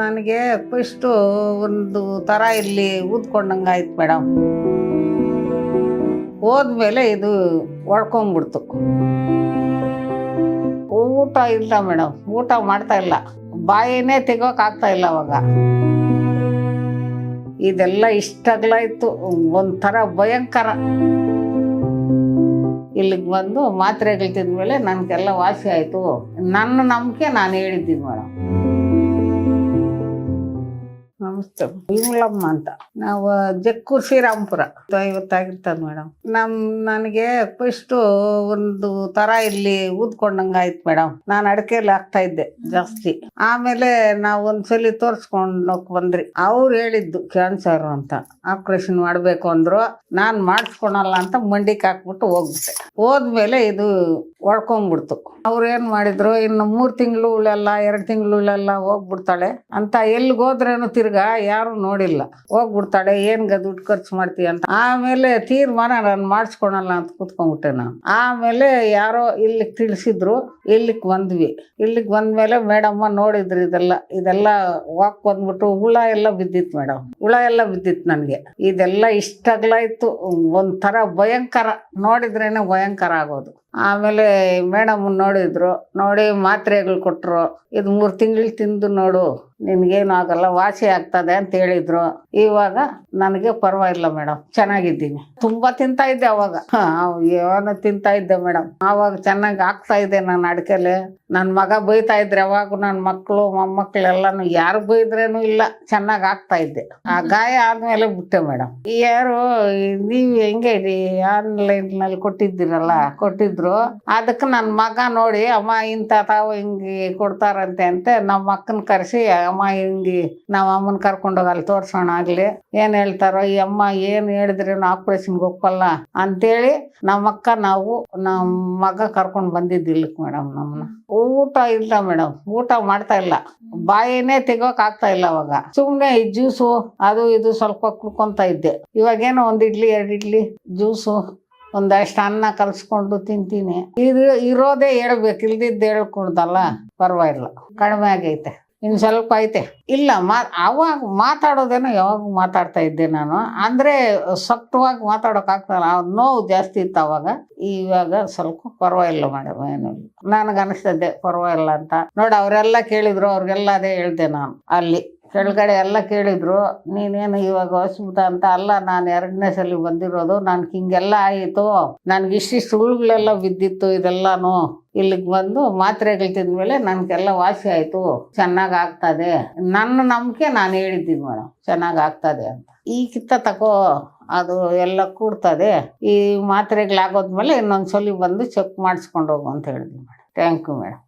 ನನಗೆ ಫಸ್ಟು ಒಂದು ಥರ ಇಲ್ಲಿ ಊದ್ಕೊಂಡಂಗೆ ಆಯ್ತು ಮೇಡಮ್. ಹೋದ್ಮೇಲೆ ಇದು ಒಡ್ಕೊಂಬಿಡ್ತು ಊಟ ಇಲ್ಲ ಮೇಡಮ್, ಊಟ ಮಾಡ್ತಾ ಇಲ್ಲ. ಬಾಯಿನೇ ತೆಗೋಕಾಗ್ತಾ ಇಲ್ಲ ಅವಾಗ. ಇದೆಲ್ಲ ಇಷ್ಟಾಗ್ಲ ಇತ್ತು ಒಂಥರ ಭಯಂಕರ. ಇಲ್ಲಿಗೆ ಬಂದು ಮಾತ್ರೆಗಳು ತಿಂದ್ಮೇಲೆ ನನಗೆಲ್ಲ ವಾಸಿ ಆಯಿತು. ನನ್ನ ನಂಬಿಕೆ ನಾನು ಹೇಳಿದ್ದೀನಿ ಮೇಡಮ್. ನಮಸ್ತೆ ವಿಮಲಮ್ಮ ಅಂತ. ನಾವು ಜಕ್ಕು ಶ್ರೀರಾಮ್ಪುರ. ಐವತ್ತಾಗಿರ್ತದೆ ಮೇಡಮ್. ನಮ್, ನನಗೆ ಫಸ್ಟು ಒಂದು ತರ ಇಲ್ಲಿ ಊದ್ಕೊಂಡಂಗೆ ಆಯ್ತು ಮೇಡಮ್. ನಾನು ಅಡಿಕೆಯಲ್ಲಿ ಹಾಕ್ತಾ ಇದ್ದೆ ಜಾಸ್ತಿ. ಆಮೇಲೆ ನಾವು ಒಂದ್ಸಲಿ ತೋರಿಸ್ಕೊಂಡು ಬಂದ್ರಿ. ಅವ್ರು ಹೇಳಿದ್ದು ಕ್ಯಾನ್ಸರ್ ಅಂತ. ಆಪ್ರೇಷನ್ ಮಾಡಬೇಕು ಅಂದ್ರು. ನಾನು ಮಾಡಿಸ್ಕೊಳಲ್ಲ ಅಂತ ಮಂಡಿಗೆ ಹಾಕ್ಬಿಟ್ಟು ಹೋಗ್ಬಿಟ್ಟೆ. ಹೋದ್ಮೇಲೆ ಇದು ಒಡ್ಕೊಂಡ್ಬಿಡ್ತು ಅವ್ರು ಏನ್ ಮಾಡಿದ್ರು, ಇನ್ನು ಮೂರ್ ತಿಂಗಳು ಎರಡ್ ತಿಂಗಳು ಉಳೆಲ್ಲ, ಹೋಗ್ಬಿಡ್ತಾಳೆ. ಅಂತ ಎಲ್ಲಿಗೆ ಹೋದ್ರೇನು ತಿರ್ಗಾ ಯಾರು ನೋಡಿಲ್ಲ. ಹೋಗ್ಬಿಡ್ತಾಳೆ ಏನ್ಗ ದುಡ್ಡು ಖರ್ಚು ಮಾಡ್ತೀಯ ಅಂತ. ಆಮೇಲೆ ತೀರ್ಮಾನ ನಾನು ಮಾಡಿಸ್ಕೊಳಲ್ಲ ಅಂತ ಕೂತ್ಕೊಂಡ್ಬಿಟ್ಟೆ ನಾನು. ಆಮೇಲೆ ಯಾರೋ ಇಲ್ಲಿಗೆ ತಿಳಿಸಿದ್ರು, ಇಲ್ಲಿಗೆ ಬಂದ್ವಿ. ಇಲ್ಲಿಗೆ ಬಂದ್ಮೇಲೆ ಮೇಡಮ್ಮ ನೋಡಿದ್ರು ಇದೆಲ್ಲ ಇದೆಲ್ಲ ವಾಕ್ ಬಂದ್ಬಿಟ್ಟು ಹುಳ ಎಲ್ಲ ಬಿದ್ದಿತ್ತು ಮೇಡಮ್. ಹುಳ ಎಲ್ಲ ಬಿದ್ದಿತ್ತು ನನಗೆ. ಇದೆಲ್ಲ ಇಷ್ಟಾಗ್ಲ ಒಂಥರ ಭಯಂಕರ. ನೋಡಿದ್ರೇನೆ ಭಯಂಕರ ಆಗೋದು. ಆಮೇಲೆ ಮೇಡಮ್ ನೋಡಿದ್ರು, ನೋಡಿ ಮಾತ್ರೆಗಳು ಕೊಟ್ಟರು ಇದು ಮೂರು ತಿಂಗಳು ತಿಂದು ನೋಡು, ನಿನ್ಗೇನು ಆಗಲ್ಲ, ವಾಸಿ ಆಗ್ತದೆ ಅಂತ ಹೇಳಿದ್ರು. ಇವಾಗ ನನಗೆ ಪರವಾಗಿಲ್ಲ ಮೇಡಮ್, ಚೆನ್ನಾಗಿದ್ದೀನಿ. ತುಂಬಾ ತಿಂತಾ ಇದ್ದೆ ಅವಾಗ. ಯಾವನ ತಿಂತಾ ಇದ್ದೆ ಮೇಡಮ್. ಆವಾಗ ಚೆನ್ನಾಗಿ ಆಗ್ತಾ ಇದೆ ನಾನು ಅಡ್ಕೆಲೆ. ನನ್ನ ಮಗ ಬೈತಾ ಇದ್ರೆ ಅವಾಗ ನನ್ನ ಮಕ್ಕಳು ಮೊಮ್ಮಕ್ಳೆಲ್ಲಾನು ಯಾರು ಬೈದ್ರೇನು ಇಲ್ಲ, ಚೆನ್ನಾಗಿ ಆಗ್ತಾ ಇದ್ದೆ. ಆ ಗಾಯ ಆದ್ಮೇಲೆ ಬಿಟ್ಟೆ ಮೇಡಮ್. ಯಾರು, ನೀವು ಹೆಂಗೆ ಆನ್ಲೈನ್ನಲ್ಲಿ ಕೊಟ್ಟಿದ್ದೀರಲ್ಲ ಕೊಟ್ಟಿದ್ರು ಅದಕ್ಕೆ ನನ್ನ ಮಗ ನೋಡಿ, ಅಮ್ಮ ಇಂಥ ತಾವು ಹಿಂಗೆ ಕೊಡ್ತಾರಂತೆ ಅಂತ, ನಮ್ಮ ಅಕ್ಕನ ಕರೆಸಿ, ಅಮ್ಮ ಹಿಂಗೆ ನಾವು ಅಮ್ಮನ ಕರ್ಕೊಂಡು ಹೋಗಲ್ಲಿ ತೋರ್ಸೋಣ ಆಗ್ಲಿ. ಏನ್ ಹೇಳ್ತಾರೋ, ಈ ಅಮ್ಮ ಏನ್ ಹೇಳಿದ್ರೆ ಆಪರೇಷನ್ಗೆ ಒಪ್ಪಲ್ಲ ಅಂತೇಳಿ ನಮ್ಮ ಅಕ್ಕ, ನಾವು ನಮ್ಮ ಮಗ ಕರ್ಕೊಂಡು ಬಂದಿದ್ದು ಇಲ್ಲಿಕ್ ಮೇಡಮ್ ನಮ್ಮನ್ನ ಊಟ ಇಲ್ಲ ಮೇಡಮ್, ಊಟ ಮಾಡ್ತಾ ಇಲ್ಲ. ಬಾಯಿನೇ ತೆಗೋಕ್ ಆಗ್ತಾ ಇಲ್ಲ ಅವಾಗ. ಸುಮ್ನೆ ಈ ಜ್ಯೂಸು, ಅದು ಇದು ಸ್ವಲ್ಪ ಕುಡ್ಕೊಂತ ಇದ್ದೆ. ಇವಾಗೇನೋ ಒಂದ್ ಇಡ್ಲಿ, ಎರಡು ಇಡ್ಲಿ, ಜ್ಯೂಸು. ಒಂದಷ್ಟು ಅನ್ನ ಕಲ್ಸ್ಕೊಂಡು ತಿಂತೀನಿ. ಇದು ಇರೋದೇ ಹೇಳ್ಬೇಕು, ಇಲ್ದಿದ್ದು ಹೇಳ್ಕೊಡ್ದಲ್ಲ. ಪರವಾಗಿಲ್ಲ. ಕಡಿಮೆ ಆಗೈತೆ. ಇನ್ನು ಸ್ವಲ್ಪ ಐತೆ. ಇಲ್ಲ, ಮಾ, ಅವಾಗ ಮಾತಾಡೋದೇನೋ ಯಾವಾಗ ಮಾತಾಡ್ತಾ ಇದ್ದೆ ನಾನು. ಅಂದರೆ ಸಕ್ತವಾಗಿ ಮಾತಾಡೋಕ್ಕಾಗ್ತಲ್ಲ ನೋವು ಜಾಸ್ತಿ ಇತ್ತು ಅವಾಗ. ಇವಾಗ ಸ್ವಲ್ಪ ಪರವಾಗಿಲ್ಲ ಮೇಡಮ್, ಏನು ನನಗೆ ಅನಿಸ್ತದೆ ಪರವಾಗಿಲ್ಲ ಅಂತ. ನೋಡಿ, ಅವರೆಲ್ಲ ಕೇಳಿದ್ರು, ಅವ್ರಿಗೆಲ್ಲ ಅದೇ ಹೇಳ್ದೆ ನಾನು, ಅಲ್ಲಿ. ಕೆಳಗಡೆ ಎಲ್ಲ ಕೇಳಿದ್ರು, ನೀನೇನು ಇವಾಗ ಹೊಸಬಿಟ್ಟ ಅಂತ? ಅಲ್ಲ, ನಾನು ಎರಡನೇ ಸಲ ಬಂದಿರೋದು. ನನ್ಗೆ ಹಿಂಗೆಲ್ಲ ಆಯಿತು. ನನ್ಗೆ ಇಷ್ಟಿಷ್ಟು ಸುಳ್ಳುಗಳೆಲ್ಲ ಬಿದ್ದಿತ್ತು ಇದೆಲ್ಲಾನು. ಇಲ್ಲಿಗೆ ಬಂದು ಮಾತ್ರೆಗಳು ತಿಂದ್ಮೇಲೆ ನನಗೆಲ್ಲ ವಾಸಿ ಆಯಿತು. ಚೆನ್ನಾಗಿ ಆಗ್ತದೆ. ನನ್ನ ನಂಬಿಕೆ ನಾನು ಹೇಳಿದ್ದೀನಿ ಮೇಡಮ್ ಚೆನ್ನಾಗಿ ಆಗ್ತದೆ ಅಂತ. ಈ ಕಿತ್ತ ತಕೋ, ಅದು ಎಲ್ಲ ಕೂಡ್ತದೆ. ಈ ಮಾತ್ರೆಗಳಾಗೋದ್ಮೇಲೆ ಇನ್ನೊಂದ್ಸಲಿ ಬಂದು ಚೆಕ್ ಮಾಡಿಸ್ಕೊಂಡು ಹೋಗು ಅಂತ ಹೇಳಿದ್ವಿ ಮೇಡಮ್ ಥ್ಯಾಂಕ್ ಯು ಮೇಡಮ್